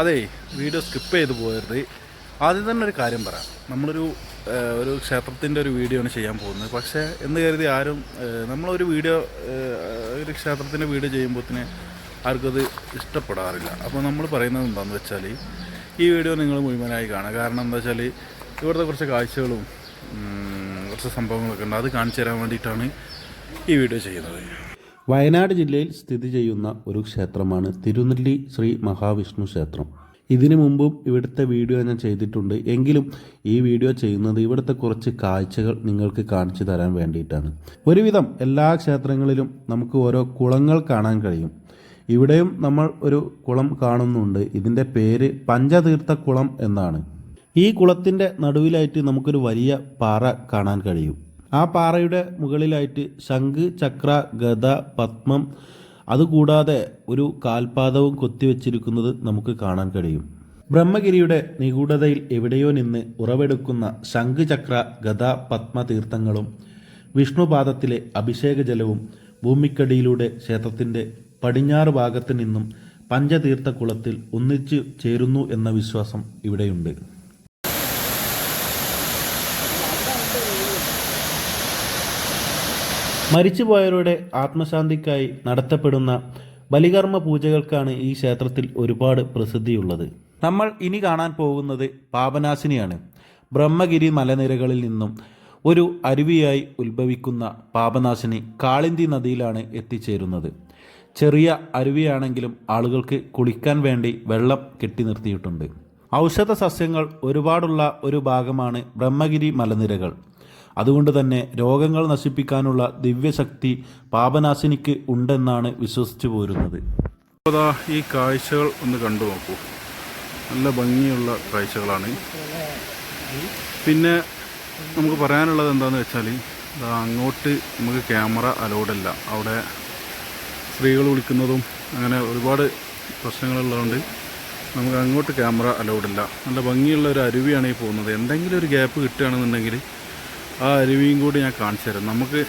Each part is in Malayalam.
അതെ വീഡിയോ സ്കിപ്പ് ചെയ്ത് പോയത് ആദ്യം തന്നെ ഒരു കാര്യം പറയാം. നമ്മളൊരു ഒരു ക്ഷേത്രത്തിന്റെ ഒരു വീഡിയോ ആണ് ചെയ്യാൻ പോകുന്നത്. പക്ഷേ എന്ന് കരുതി ആരും നമ്മളൊരു വീഡിയോ ഒരു ക്ഷേത്രത്തിന്റെ വീഡിയോ ചെയ്യുമ്പോഴത്തേന് ആർക്കും അത് ഇഷ്ടപ്പെടാറില്ല. അപ്പോൾ നമ്മൾ പറയുന്നത് എന്താണെന്ന് വെച്ചാൽ ഈ വീഡിയോ നിങ്ങൾ മുഴുവനായി കാണുക. കാരണം എന്താ വെച്ചാൽ ഇവിടുത്തെ കുറച്ച് കാഴ്ചകളും കുറച്ച് സംഭവങ്ങളൊക്കെ ഉണ്ട്. അത് കാണിച്ചു തരാൻ വേണ്ടിയിട്ടാണ് ഈ വീഡിയോ ചെയ്യുന്നത്. വയനാട് ജില്ലയിൽ സ്ഥിതി ചെയ്യുന്ന ഒരു ക്ഷേത്രമാണ് തിരുനെല്ലി ശ്രീ മഹാവിഷ്ണു ക്ഷേത്രം. ഇതിനു മുമ്പും ഇവിടുത്തെ വീഡിയോ ഞാൻ ചെയ്തിട്ടുണ്ട്. എങ്കിലും ഈ വീഡിയോ ചെയ്യുന്നത് ഇവിടുത്തെ കുറച്ച് കാഴ്ചകൾ നിങ്ങൾക്ക് കാണിച്ചു തരാൻ വേണ്ടിയിട്ടാണ്. ഒരുവിധം എല്ലാ ക്ഷേത്രങ്ങളിലും നമുക്ക് ഓരോ കുളങ്ങൾ കാണാൻ കഴിയും. ഇവിടെയും നമ്മൾ ഒരു കുളം കാണുന്നുണ്ട്. ഇതിന്റെ പേര് പഞ്ചതീർത്ഥ കുളം എന്നാണ്. ഈ കുളത്തിന്റെ നടുവിലായിട്ട് നമുക്കൊരു വലിയ പാറ കാണാൻ കഴിയും. ആ പാറയുടെ മുകളിലായിട്ട് ശംഖ് ചക്ര ഗത പത്മം അതുകൂടാതെ ഒരു കാൽപാദവും കൊത്തിവെച്ചിരിക്കുന്നത് നമുക്ക് കാണാൻ കഴിയും. ബ്രഹ്മഗിരിയുടെ നിഗൂഢതയിൽ എവിടെയോ നിന്ന് ഉറവെടുക്കുന്ന ശംഖ് ചക്ര ഗത പത്മ തീർത്ഥങ്ങളും വിഷ്ണുപാദത്തിലെ അഭിഷേക ജലവും ഭൂമിക്കടിയിലൂടെ ക്ഷേത്രത്തിന്റെ പടിഞ്ഞാറ് ഭാഗത്ത് നിന്നും പഞ്ചതീർത്ഥ കുളത്തിൽ ഒന്നിച്ചു ചേരുന്നു എന്ന വിശ്വാസം ഇവിടെയുണ്ട്. മരിച്ചുപോയവരുടെ ആത്മശാന്തിക്കായി നടത്തപ്പെടുന്ന ബലികർമ്മ പൂജകൾക്കാണ് ഈ ക്ഷേത്രത്തിൽ ഒരുപാട് പ്രസിദ്ധിയുള്ളത്. നമ്മൾ ഇനി കാണാൻ പോകുന്നത് പാപനാശിനിയാണ്. ബ്രഹ്മഗിരി മലനിരകളിൽ നിന്നും ഒരു അരുവിയായി ഉത്ഭവിക്കുന്ന പാപനാശിനി കാളിന്തി നദിയിലാണ് എത്തിച്ചേരുന്നത്. ചെറിയ അരുവിയാണെങ്കിലും ആളുകൾക്ക് കുളിക്കാൻ വേണ്ടി വെള്ളം കെട്ടി നിർത്തിയിട്ടുണ്ട്. ഔഷധ സസ്യങ്ങൾ ഒരുപാടുള്ള ഒരു ഭാഗമാണ് ബ്രഹ്മഗിരി മലനിരകൾ. അതുകൊണ്ട് തന്നെ രോഗങ്ങൾ നശിപ്പിക്കാനുള്ള ദിവ്യശക്തി പാപനാശിനിക്ക് ഉണ്ടെന്നാണ് വിശ്വസിച്ചു പോരുന്നത്. ഈ കാഴ്ചകൾ ഒന്ന് കണ്ടു നോക്കൂ. നല്ല ഭംഗിയുള്ള കാഴ്ചകളാണ്. പിന്നെ നമുക്ക് പറയാനുള്ളത് എന്താണെന്ന് വെച്ചാൽ അങ്ങോട്ട് നമുക്ക് ക്യാമറ അലൗഡല്ല അവിടെ സ്ത്രീകൾ വിളിക്കുന്നതും അങ്ങനെ ഒരുപാട് പ്രശ്നങ്ങളുള്ളതുകൊണ്ട് നമുക്ക് അങ്ങോട്ട് ക്യാമറ അലൗഡല്ല നല്ല ഭംഗിയുള്ള ഒരു അരുവിയാണ് ഈ പോകുന്നത്. എന്തെങ്കിലും ഒരു ഗ്യാപ്പ് കിട്ടുകയാണെന്നുണ്ടെങ്കിൽ ആ അരുവിയും കൂടി ഞാൻ കാണിച്ചു തരാം. നമുക്ക്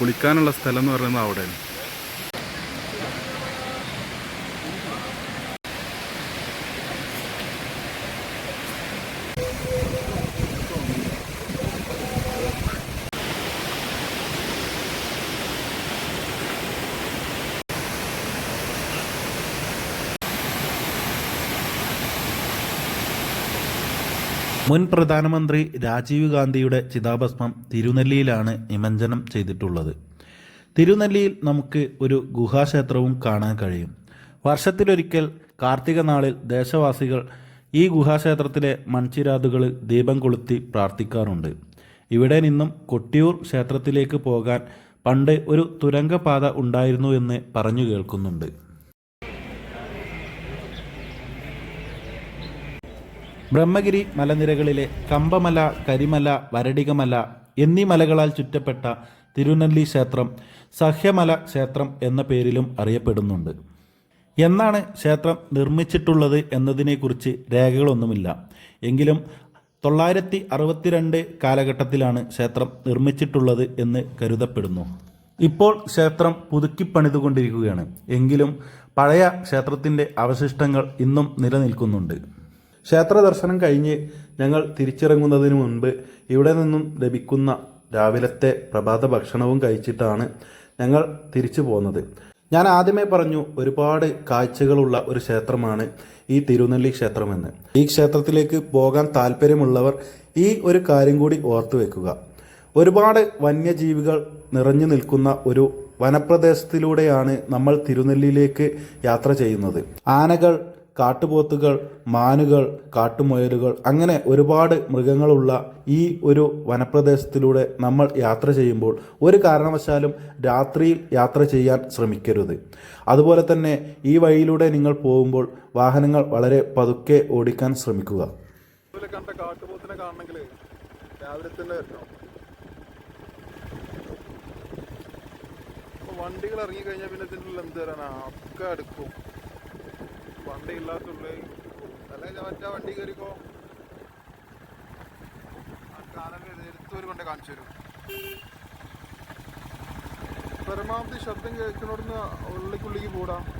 കുളിക്കാനുള്ള സ്ഥലം എന്ന് പറയുന്നത് അവിടെയാണ്. മുൻ പ്രധാനമന്ത്രി രാജീവ് ഗാന്ധിയുടെ ചിതാഭസ്മം തിരുനെല്ലിയിലാണ് നിമഞ്ജനം ചെയ്തിട്ടുള്ളത്. തിരുനെല്ലിയിൽ നമുക്ക് ഒരു ഗുഹാക്ഷേത്രവും കാണാൻ കഴിയും. വർഷത്തിലൊരിക്കൽ കാർത്തിക നാളിൽ ദേശവാസികൾ ഈ ഗുഹാക്ഷേത്രത്തിലെ മൺചിരാതുകളിൽ ദീപം കൊളുത്തി പ്രാർത്ഥിക്കാറുണ്ട്. ഇവിടെ നിന്നും കൊട്ടിയൂർ ക്ഷേത്രത്തിലേക്ക് പോകാൻ പണ്ട് ഒരു തുരങ്കപാത ഉണ്ടായിരുന്നു എന്ന് പറഞ്ഞു കേൾക്കുന്നുണ്ട്. ബ്രഹ്മഗിരി മലനിരകളിലെ കമ്പമല കരിമല വരടികമല എന്നീ മലകളാൽ ചുറ്റപ്പെട്ട തിരുനെല്ലി ക്ഷേത്രം സഹ്യമല ക്ഷേത്രം എന്ന പേരിലും അറിയപ്പെടുന്നുണ്ട്. എന്നാണ് ക്ഷേത്രം നിർമ്മിച്ചിട്ടുള്ളത് എന്നതിനെക്കുറിച്ച് രേഖകളൊന്നുമില്ല. എങ്കിലും തൊള്ളായിരത്തി അറുപത്തിരണ്ട് കാലഘട്ടത്തിലാണ് ക്ഷേത്രം നിർമ്മിച്ചിട്ടുള്ളത് എന്ന് കരുതപ്പെടുന്നു. ഇപ്പോൾ ക്ഷേത്രം പുതുക്കിപ്പണിതുകൊണ്ടിരിക്കുകയാണ് എങ്കിലും പഴയ ക്ഷേത്രത്തിന്റെ അവശിഷ്ടങ്ങൾ ഇന്നും നിലനിൽക്കുന്നുണ്ട്. ക്ഷേത്ര ദർശനം കഴിഞ്ഞ് ഞങ്ങൾ തിരിച്ചിറങ്ങുന്നതിന് മുൻപ് ഇവിടെ നിന്നും ലഭിക്കുന്ന രാവിലത്തെ പ്രഭാത ഭക്ഷണവും കഴിച്ചിട്ടാണ് ഞങ്ങൾ തിരിച്ചു പോകുന്നത് ഞാൻ ആദ്യമേ പറഞ്ഞു ഒരുപാട് കാഴ്ചകളുള്ള ഒരു ക്ഷേത്രമാണ് ഈ തിരുനെല്ലി ക്ഷേത്രമെന്ന്. ഈ ക്ഷേത്രത്തിലേക്ക് പോകാൻ താല്പര്യമുള്ളവർ ഈ ഒരു കാര്യം കൂടി ഓർത്തു വെക്കുക. ഒരുപാട് വന്യജീവികൾ നിറഞ്ഞു നിൽക്കുന്ന ഒരു വനപ്രദേശത്തിലൂടെയാണ് നമ്മൾ തിരുനെല്ലിയിലേക്ക് യാത്ര ചെയ്യുന്നത്. ആനകൾ കാട്ടുപോത്തുകൾ മാനുകൾ കാട്ടുമുയലുകൾ അങ്ങനെ ഒരുപാട് മൃഗങ്ങളുള്ള ഈ ഒരു വനപ്രദേശത്തിലൂടെ നമ്മൾ യാത്ര ചെയ്യുമ്പോൾ ഒരു കാരണവശാലും രാത്രിയിൽ യാത്ര ചെയ്യാൻ ശ്രമിക്കരുത്. അതുപോലെ തന്നെ ഈ വഴിയിലൂടെ നിങ്ങൾ പോകുമ്പോൾ വാഹനങ്ങൾ വളരെ പതുക്കെ ഓടിക്കാൻ ശ്രമിക്കുക. കണ്ട കാട്ടുപോത്തിനെ വണ്ടികൾ ഇറങ്ങി കഴിഞ്ഞാൽ പിന്നെ ഇതിന്റെ എന്ത് തരാനാ ഒക്കെ അടുക്കും. വണ്ടി ഇല്ലാത്തുള്ളേ അല്ലെങ്കിൽ മറ്റേ വണ്ടി കയറിക്കോ എടുത്തൊരു കൊണ്ട് കാണിച്ചു തരും. പരമാവധി ശബ്ദം കേൾക്കണോടുന്ന് ഉള്ളിക്കുള്ളിക്ക് പോടാം. കൂടാം